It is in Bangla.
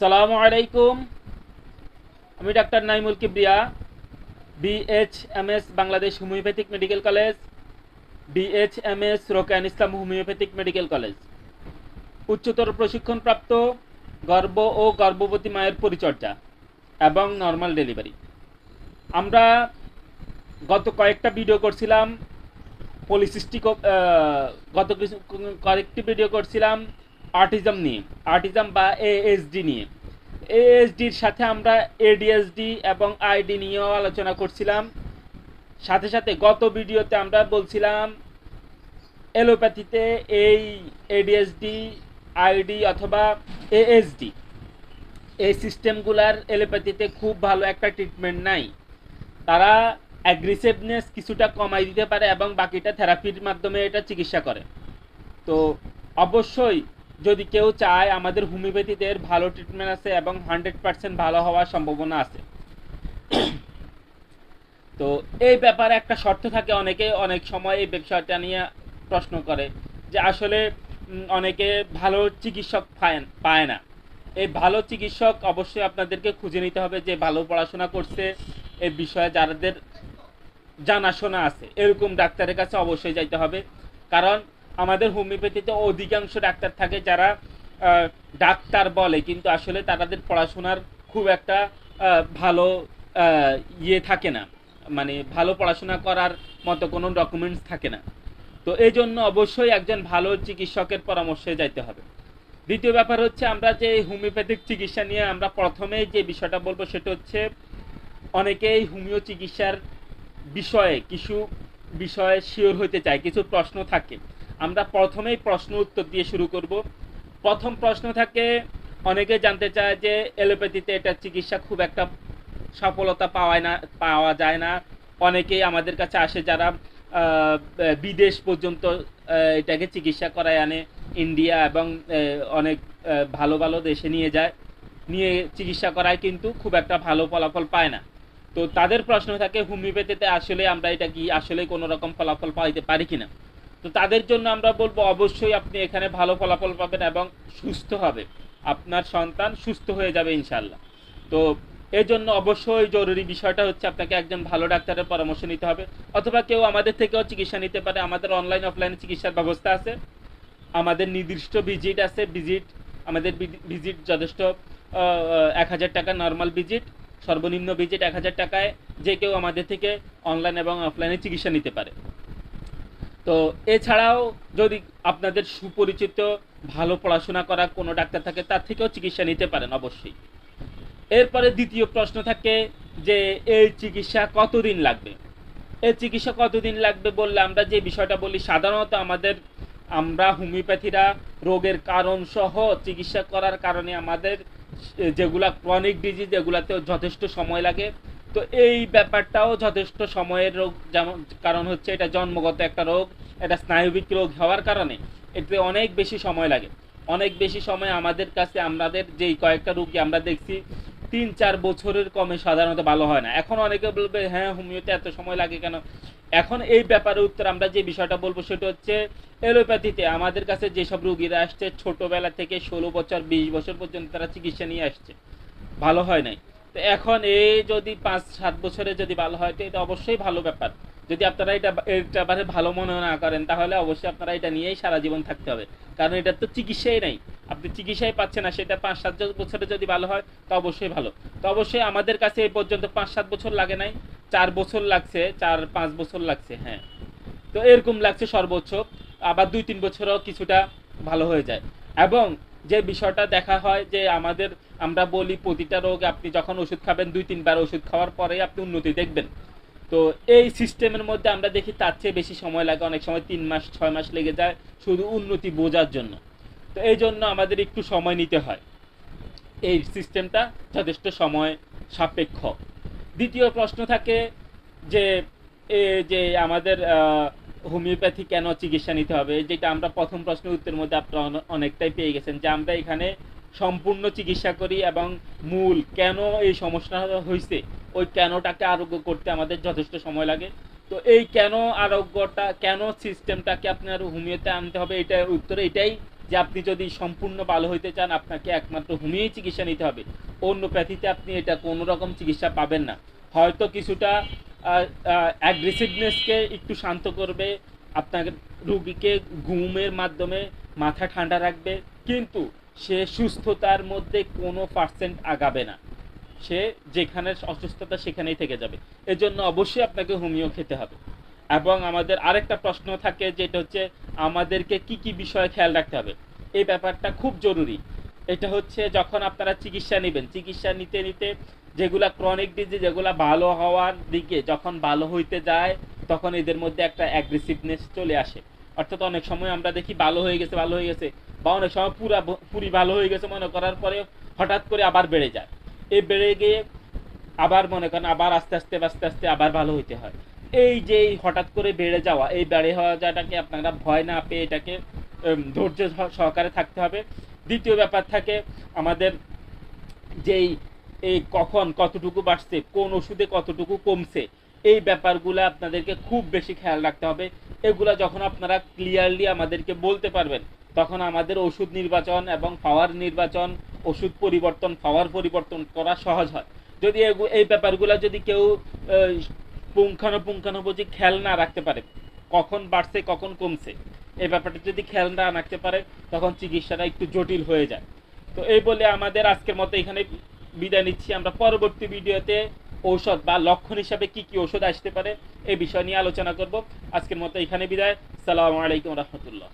সালামু আলাইকুম। আমি doctor Naimul Kibria BHMS Bangladesh homeopathic medical college BHMS Rokan Islam homeopathic medical college. উচ্চতর প্রশিক্ষণপ্রাপ্ত গর্ভ ও গর্ভবতী মায়ের পরিচর্যা এবং নর্মাল ডেলিভারি। আমরা গত কয়েকটা ভিডিও করছিলাম, পলিসিস্টিক গত কিছু কয়েকটি ভিডিও করছিলাম, আর্টিজম নিয়ে, আর্টিজম বা এএসডি নিয়ে। এএসডির সাথে আমরা এডিএসডি এবং আইডি নিয়েও আলোচনা করছিলাম। সাথে সাথে গত ভিডিওতে আমরা বলছিলাম এলোপ্যাথিতে এই এডিএসডি আইডি অথবা এএসডি এই সিস্টেমগুলার এলোপ্যাথিতে খুব ভালো একটা ট্রিটমেন্ট নাই। তারা অ্যাগ্রেসিভনেস কিছুটা কমাই দিতে পারে এবং বাকিটা থেরাপির মাধ্যমে এটা চিকিৎসা করে। তো অবশ্যই যদি কেউ চায় আমাদের হোমিওপ্যাথিদের ভালো ট্রিটমেন্ট আছে এবং হান্ড্রেড পার্সেন্ট ভালো হওয়ার সম্ভাবনা আছে। তো এই ব্যাপারে একটা শর্ত থাকে অনেকে, অনেক সময় এই ব্যবসাটা নিয়ে প্রশ্ন করে যে আসলে অনেকে ভালো চিকিৎসক পায় না এই ভালো চিকিৎসক অবশ্যই আপনাদেরকে খুঁজে নিতে হবে যে ভালো পড়াশোনা করছে এই বিষয়ে যাদের জানাশোনা আছে। এরকম ডাক্তারের কাছে অবশ্যই যাইতে হবে। কারণ আমাদের হোমিওপ্যাথিতে অধিকাংশ ডাক্তার থাকে যারা ডাক্তার বলে, কিন্তু আসলে তাদের পড়াশোনার খুব একটা ভালো ইয়ে থাকে না। মানে ভালো পড়াশোনা করার মতো কোনো ডকুমেন্টস থাকে না। তো এই জন্য অবশ্যই একজন ভালো চিকিৎসকের পরামর্শে যাইতে হবে। দ্বিতীয় ব্যাপার হচ্ছে আমরা যে হোমিওপ্যাথিক চিকিৎসা নিয়ে আমরা প্রথমে যে বিষয়টা বলব সেটা হচ্ছে, অনেকেই হোমিও চিকিৎসার বিষয়ে কিছু বিষয়ে শিওর হতে চায়, কিছু প্রশ্ন থাকে। আমরা প্রথমেই প্রশ্ন উত্তর দিয়ে শুরু করব। প্রথম প্রশ্ন থাকে, অনেকে জানতে চায় যে এলোপ্যাথিতে এটা চিকিৎসা খুব একটা সফলতা পাওয়ায় না, পাওয়া যায় না। অনেকেই আমাদের কাছে আসে যারা বিদেশ পর্যন্ত এটাকে চিকিৎসা করায় আনে। ইন্ডিয়া এবং অনেক ভালো ভালো দেশে নিয়ে যায়, নিয়ে চিকিৎসা করায় কিন্তু খুব একটা ভালো ফলাফল পায় না। তো তাদের প্রশ্ন থাকে, হোমিওপ্যাথিতে আসলে আমরা এটা কি, আসলে কোনো রকম ফলাফল পাইতে পারি কিনা? তো তাদের জন্য আমরা বলব অবশ্যই আপনি এখানে ভালো ফলাফল পাবেন এবং সুস্থ হবে। আপনার সন্তান সুস্থ হয়ে যাবে ইনশাল্লাহ তো এই জন্য অবশ্যই জরুরি বিষয়টা হচ্ছে আপনাকে একজন ভালো ডাক্তারের পরামর্শ নিতে হবে। অথবা কেউ আমাদের থেকেও চিকিৎসা নিতে পারে। আমাদের অনলাইন অফলাইন চিকিৎসার ব্যবস্থা আছে। আমাদের নির্দিষ্ট ভিজিট আছে। ভিজিট আমাদের ভিজিট যথেষ্ট এক হাজার টাকা নর্মাল ভিজিট সর্বনিম্ন ভিজিট এক হাজার টাকায় যে কেউ আমাদের থেকে অনলাইন এবং অফলাইনে চিকিৎসা নিতে পারে। তো এছাড়াও যদি আপনাদের সুপরিচিত ভালো পড়াশোনা করা কোনো ডাক্তার থাকে, তার থেকেও চিকিৎসা নিতে পারেন অবশ্যই। এরপরে দ্বিতীয় প্রশ্ন থাকে যে, এই চিকিৎসা কতদিন লাগবে? এই চিকিৎসা কতদিন লাগবে বললে আমরা যে বিষয়টা বলি, সাধারণত আমাদের, আমরা হোমিওপ্যাথিরা রোগের কারণ সহ চিকিৎসা করার কারণে আমাদের যেগুলা ক্রনিক ডিজিজ এগুলাতেও যথেষ্ট সময় লাগে তো এই ব্যাপারটাও যথেষ্ট সময়ের রোগ, যেমন, কারণ হচ্ছে এটা জন্মগত একটা রোগ, এটা স্নায়ুবিক রোগ হওয়ার কারণে এতে অনেক বেশি সময় লাগে। অনেক বেশি সময় আমাদের কাছে, আমাদের যেই কয়েকটা রোগী আমরা দেখছি, তিন চার বছরের কমে সাধারণত ভালো হয় না। এখন অনেকে বলবে হ্যাঁ হোমিওতে এত সময় লাগে কেন? এখন এই ব্যাপারে উত্তর আমরা যে বিষয়টা বলব সেটা হচ্ছে এলোপ্যাথিতে আমাদের কাছে যেসব রুগীরা আসছে, ছোটোবেলা থেকে ষোলো বছর, বিশ বছর পর্যন্ত তারা চিকিৎসা নিয়ে আসছে। ভালো হয় নাই। তো এখন এই যদি পাঁচ, সাত বছরে যদি ভালো হয়, তো এটা অবশ্যই ভালো ব্যাপার। যদি আপনারা এটা এটা ব্যাপারে ভালো মনে না করেন, তাহলে অবশ্যই আপনারা এটা নিয়েই সারা জীবন থাকতে হবে। কারণ এটা তো চিকিৎসাই নাই। আপনি চিকিৎসাই পাচ্ছেন না, সেটা পাঁচ, সাত বছরে যদি ভালো হয়, তো অবশ্যই ভালো। তো অবশ্যই আমাদের কাছে এই পর্যন্ত পাঁচ, সাত বছর লাগে নাই। চার বছর লাগছে, চার, পাঁচ বছর লাগছে হ্যাঁ। তো এরকম লাগছে সর্বোচ্চ। আবার দুই, তিন বছরও কিছুটা ভালো হয়ে যায়। এবং যে বিষয়টা দেখা হয় যে আমাদের, আমরা বলি প্রতিটা রোগ আপনি যখন ওষুধ খাবেন, দুই, তিনবার ওষুধ খাওয়ার পরেই আপনি উন্নতি দেখবেন। তো এই সিস্টেমের মধ্যে আমরা দেখি তার চেয়ে বেশি সময় লাগে, অনেক সময় তিন মাস, ছয় মাস লেগে যায় শুধু উন্নতি বোঝার জন্য। তো এই জন্য আমাদের একটু সময় নিতে হয়। এই সিস্টেমটা যথেষ্ট সময় সাপেক্ষ। দ্বিতীয় প্রশ্ন থাকে যে যে আমাদের হোমিওপ্যাথি কেন চিকিৎসা নিতে হবে? যেটা আমরা প্রথম প্রশ্নের উত্তরের মধ্যে আপনারা অনেকটাই পেয়ে গেছেন যে আমরা এখানে সম্পূর্ণ চিকিৎসা করি এবং মূল কেন এই সমস্যা হয়েছে ওই কেনটাকে আরোগ্য করতে আমাদের যথেষ্ট সময় লাগে। তো এই কেন আরোগ্যটা, কেন সিস্টেমটাকে আপনার হোমিওতে আনতে হবে, এটা উত্তরে এটাই যে আপনি যদি সম্পূর্ণ ভালো হইতে চান, আপনাকে একমাত্র হোমিওই চিকিৎসা নিতে হবে। অন্য প্যাথিতে আপনি এটা কোনো রকম চিকিৎসা পাবেন না। হয়তো কিছুটা অ্যাগ্রেসিভনেসকে একটু শান্ত করবে, আপনার রুগীকে ঘুমের মাধ্যমে মাথা ঠান্ডা রাখবে, কিন্তু সে সুস্থতার মধ্যে কোনো পার্সেন্ট আগাবে না। সে যেখানে অসুস্থতা সেখানেই থেকে যাবে। এজন্য অবশ্যই আপনাকে হোমিও খেতে হবে। এবং আমাদের আরেকটা প্রশ্ন থাকে, যেটা হচ্ছে আমাদেরকে কি কি বিষয়ে খেয়াল রাখতে হবে? এই ব্যাপারটা খুব জরুরি। এটা হচ্ছে যখন আপনারা চিকিৎসা নেবেন। চিকিৎসা নিতে নিতে যেগুলা ক্রনিক ডিজিজ যেগুলা ভালো হওয়ার দিকে যখন ভালো হইতে যায়, তখন এদের মধ্যে একটা অ্যাগ্রেসিভনেস চলে আসে। অর্থাৎ অনেক সময় আমরা দেখি ভালো হয়ে গেছে, ভালো হয়ে গেছে, বা অনেক সময় পুরা পুরি ভালো হয়ে গেছে মনে করার পরে হঠাৎ করে আবার বেড়ে যায়। এই বেড়ে গিয়ে আবার মনে করেন আবার আস্তে আস্তে আস্তে আস্তে আবার ভালো হইতে হয়। এই যে হঠাৎ করে বেড়ে যাওয়া, এই বেড়ে হওয়া যাটাকে আপনারা ভয় না পেয়ে এটাকে ধৈর্য সহকারে থাকতে হবে। দ্বিতীয় ব্যাপার থাকে আমাদের যেই এই কখন কতটুকু বাড়ছে কোন ওষুধে কতটুকু কমছে এই ব্যাপারগুলো আপনাদেরকে খুব বেশি খেয়াল রাখতে হবে। এগুলা যখন আপনারা ক্লিয়ারলি আমাদেরকে বলতে পারবেন তখন আমাদের ওষুধ নির্বাচন এবং পাওয়ার নির্বাচন ওষুধ পরিবর্তন পাওয়ার পরিবর্তন করা সহজ হয়। যদি এই ব্যাপারগুলো যদি কেউ আহ, পুঙ্খানুপুঙ্খানুপুঙ্জি খেয়াল না রাখতে পারে কখন বাড়ছে কখন কমছে এই ব্যাপারটা যদি খেয়াল না রাখতে পারে, তখন চিকিৎসাটা একটু জটিল হয়ে যায়। তো এই বলে আমাদের আজকের মতো এখানে বিদায় নিচ্ছি। আমরা পরবর্তী ভিডিওতে ঔষধ বা লক্ষণ হিসাবে কি কি ওষুধ আসতে পারে, এই বিষয় নিয়ে আলোচনা করব। আজকের মতো এখানে বিদায়। সালামু আলাইকুম রহমতুল্লাহ।